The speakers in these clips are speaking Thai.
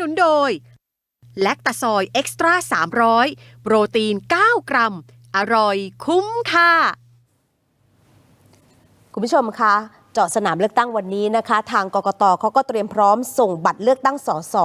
นุนโดย แลคตาซอยเอ็กซ์ตร้า300 โปรตีน 9 กรัม อร่อยคุ้มค่า คุณผู้ชมคะ เจาะสนามเลือกตั้งวันนี้นะคะ ทางกกตเขาก็เตรียมพร้อมส่งบัตรเลือกตั้งสส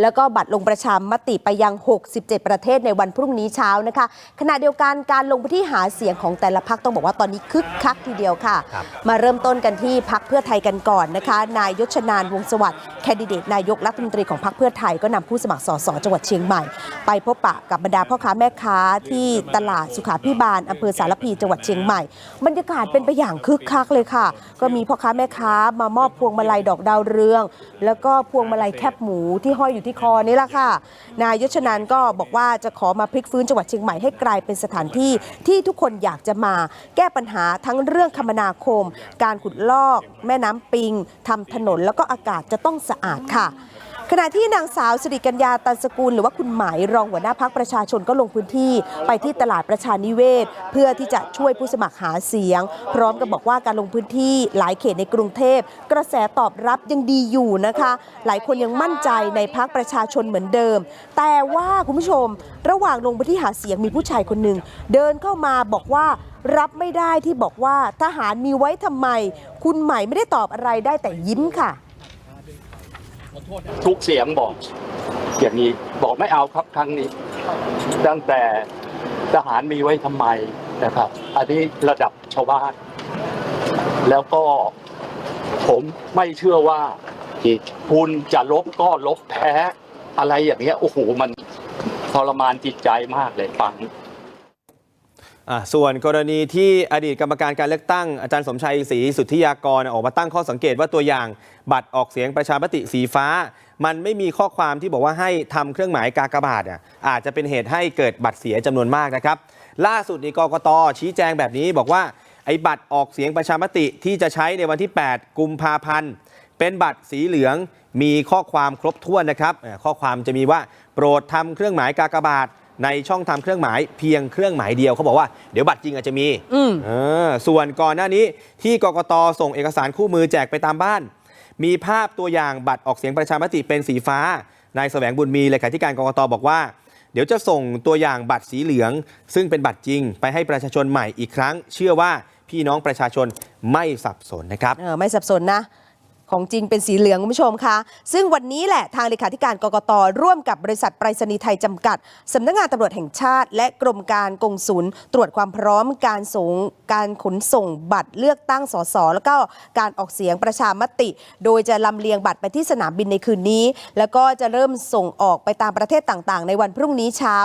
แล้วก็บัตรลงประชามติไปยัง 67 ประเทศในวันพรุ่งนี้เช้านะคะ ขณะเดียวกันการลงพื้นที่หาเสียงของแต่ละพักต้องบอกว่าตอนนี้คึกคักทีเดียวค่ะครับมาเริ่มต้นกันที่พักเพื่อไทยกันก่อนนะคะ นายยศชนานวงศ์สวัสดิ์แคนดิเดตนายกรัฐมนตรีของพรรคเพื่อไทยก็นำผู้สมัครสสจังหวัดเชียงใหม่ ไปพบปะกับบรรดาพ่อค้าแม่ค้าที่ตลาดสุขาพิบาลอำเภอสารพีจังหวัดเชียงใหม่ บรรยากาศเป็นไปอย่างคึกคักเลยค่ะ ก็มีพ่อค้าแม่ค้ามามอบพวงมาลัยดอกดาวเรือง แล้วก็พวงมาลัยแคบหมูที่ห้อยอยู่ที่คอนี่แหละค่ะ นายยศชนันก็บอกว่าจะขอมาพลิกฟื้นจังหวัดเชียงใหม่ให้กลายเป็นสถานที่ที่ทุกคนอยากจะมา แก้ปัญหาทั้งเรื่องคมนาคม การขุดลอก แม่น้ำปิงทำถนนแล้วก็อากาศจะต้องสะอาดค่ะ ขณะที่นางสาวสิริกัญญาตันสกุลหรือว่าคุณหมายรองหัวหน้าพักประชาชนก็ลงพื้นที่ไปที่ตลาดประชานิเวศ เพื่อที่จะช่วยผู้สมัครหาเสียง พร้อมกับบอกว่าการลงพื้นที่หลายเขตในกรุงเทพ กระแสตอบรับยังดีอยู่นะคะ หลายคนยังมั่นใจในพักประชาชนเหมือนเดิม แต่ว่าคุณผู้ชม ระหว่างลงพื้นที่หาเสียงมีผู้ชายคนหนึ่งเดินเข้ามาบอกว่ารับไม่ได้ที่บอกว่าทหารมีไว้ทำไม คุณใหม่ไม่ได้ตอบอะไรได้แต่ยิ้มค่ะ ทุกเสียงบอก อย่างนี้บอกไม่เอาครับครั้งนี้ ตั้งแต่ทหารมีไว้ทำไมนะครับ อันนี้ระดับชาวบ้าน แล้วก็ผมไม่เชื่อว่าคุณจะลบก็ลบแพ้ อะไรอย่างเงี้ยโอ้โหมันทรมานจิตใจมากเลยฟัง ส่วนกรณีที่อดีตกรรมการการเลือกตั้งอาจารย์สมชัยศรีสุทธิยากรออกมาตั้งข้อสังเกตว่าตัวอย่างบัตรออกเสียงประชามติสีฟ้า มันไม่มีข้อความที่บอกว่าให้ทำเครื่องหมายกากบาทอะอาจจะเป็นเหตุให้เกิดบัตรเสียจำนวนมากนะครับ ล่าสุดนี้กกตชี้แจงแบบนี้บอกว่าไอ้บัตรออกเสียงประชามติที่จะใช้ในวันที่ 8 กุมภาพันธ์เป็นบัตรสีเหลืองมีข้อความครบถ้วนนะครับ ข้อความจะมีว่าโปรดทำเครื่องหมายกากบาท ในช่องทำเครื่องหมายเพียงเครื่องหมายเดียวเขาบอกว่าเดี๋ยวบัตรจริงอาจจะมีอืมเออส่วนก่อนหน้านี้ที่กกตส่งเอกสารคู่มือแจกไปตามบ้าน มีภาพตัวอย่างบัตรออกเสียงประชามติเป็นสีฟ้านายแสวงบุญมีเลขาธิการกกตบอกว่า เดี๋ยวจะส่งตัวอย่างบัตรสีเหลือง ซึ่งเป็นบัตรจริงไปให้ประชาชนใหม่อีกครั้ง เชื่อว่าพี่น้องประชาชนไม่สับสนนะครับเออไม่สับสนนะ ของจริงเป็นสีเหลืองคุณผู้ชมคะ ซึ่งวันนี้แหละทางเลขาธิการกกตร่วมกับบริษัทไปรษณีย์ไทยจำกัดสำนักงานตำรวจแห่งชาติ และกรมการกงสุลตรวจความพร้อมการส่งการขนส่งบัตรเลือกตั้งสสแล้วก็การออกเสียงประชามติ โดยจะลำเลียงบัตรไปที่สนามบินในคืนนี้ แล้วก็จะเริ่มส่งออกไปตามประเทศต่างๆ ในวันพรุ่งนี้เช้า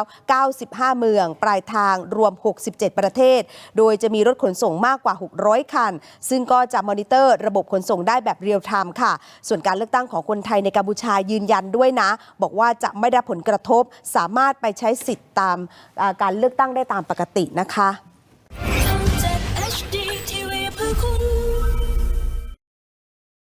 95 เมือง ปลายทางรวม 67 ประเทศ โดยจะมีรถขนส่งมากกว่า 600 คัน ซึ่งก็จะมอนิเตอร์ระบบขนส่งได้แบบเรียลไทม์ค่ะ ส่วนการเลือกตั้งของคนไทยในกัมพูชายืนยันด้วยนะ บอกว่าจะไม่ได้ผลกระทบ สามารถไปใช้สิทธิ์ตามการเลือกตั้งได้ตามปกตินะคะ